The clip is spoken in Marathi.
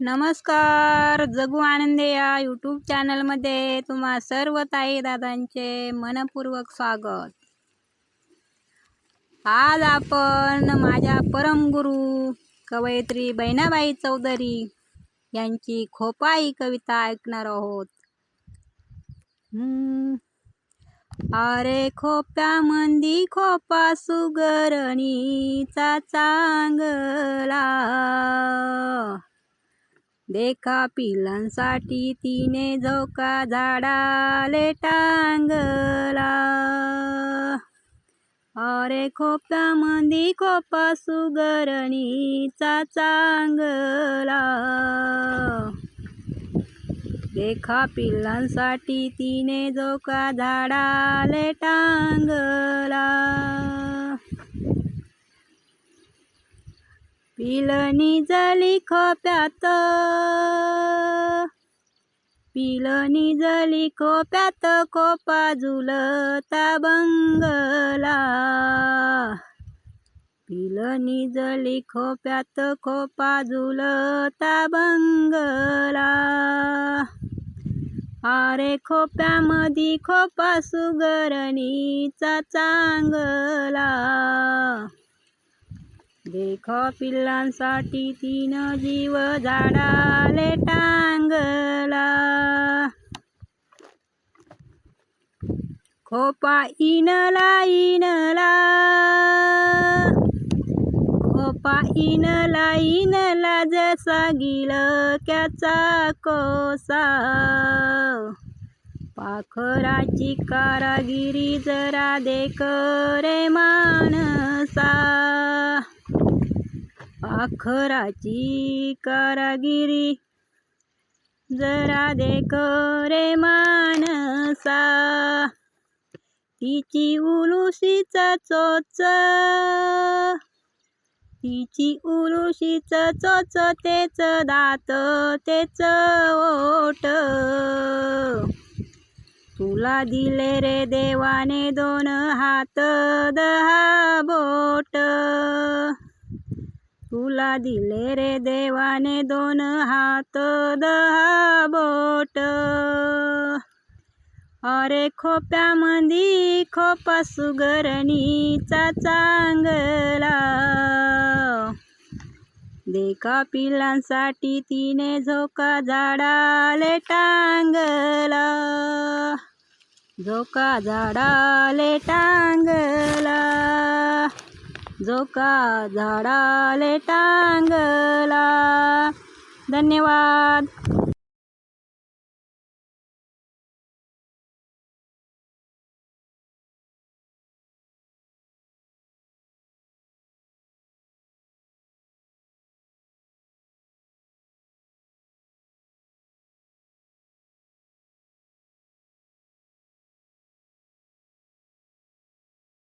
नमस्कार जगू आनंदे या यूट्यूब चॅनलमध्ये तुम्हा सर्व ताई दादांचे मनपूर्वक स्वागत. आज आपण माझ्या परमगुरू कवयित्री बहिणाबाई चौधरी यांची खोपाई कविता ऐकणार आहोत. अरे खोप्यामंदी खोपा सुगरणीचा चांगला. देखा पिलांसाठी तिने झोका झाडाले टांगला. अरे खोप्यामंदी खोपा सुगरणीचा चांगला. देखा पिल्लांसाठी तिने झोका झाडाले टांगला. पिलनी जली खोप्यात. पिलनी जली खोप्यात खोपा झुलता बंगला. पिलनी जली खोप्यात खोपा झुलता बंगला. अरे खोप्यामधी खोपा सुगरणीचा चांगला. देख पिल्लांसाठी तीन जीव झाडाले टांगला. खोपा इनला इनला. खोपा इनला इनला जसा गिलक्याचा कोसा. पाखराची कारागिरी जरा देख रे मा. मखराची कारागिरी. जरा देख रे मानसा तिची उलुशीचा चोच. तिची उलुशीच चोच तेच दात तेच ओट तुला दिले रे देवाने दोन हात दहा बोट. तुला दिले रे देवाने दोन हात दहा बोट. अरे खोप्यामंदी खोपा सुगरणीचा चांगला. देखा पिलांसाठी तिने झोका झाडाले टांगला. झोका झाडाले टांगला. झोका झाडाले टांगला. धन्यवाद.